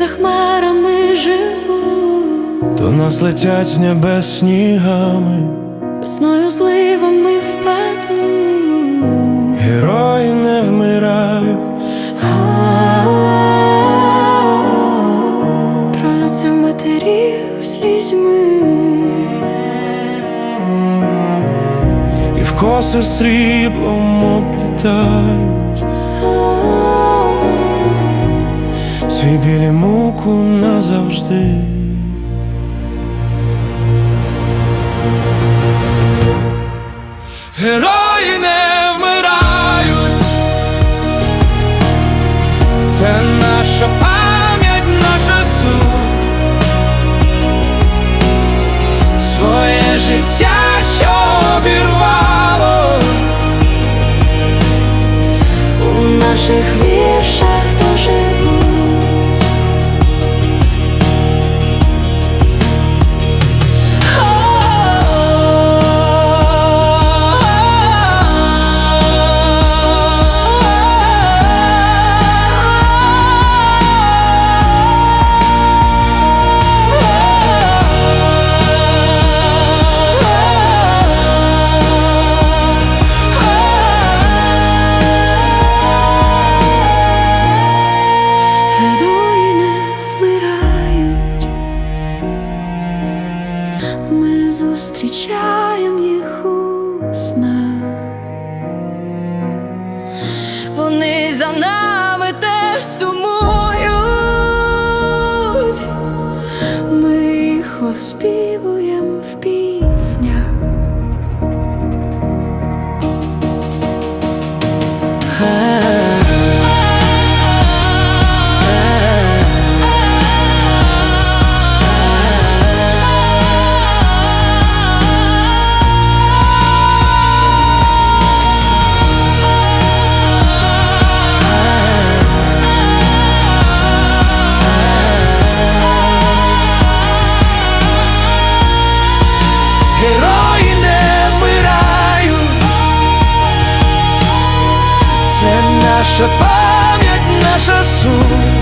за хмарами живуть, до нас летять з небес снігами. весною зливами впаду. Герої слізьми, і в коси сріблом оплітають. Свій білі муку назавжди. Герої життя, що обірвало. у наших віршах за нами теж сумують, ми їх оспівуємо наша пам'ять, наша суть,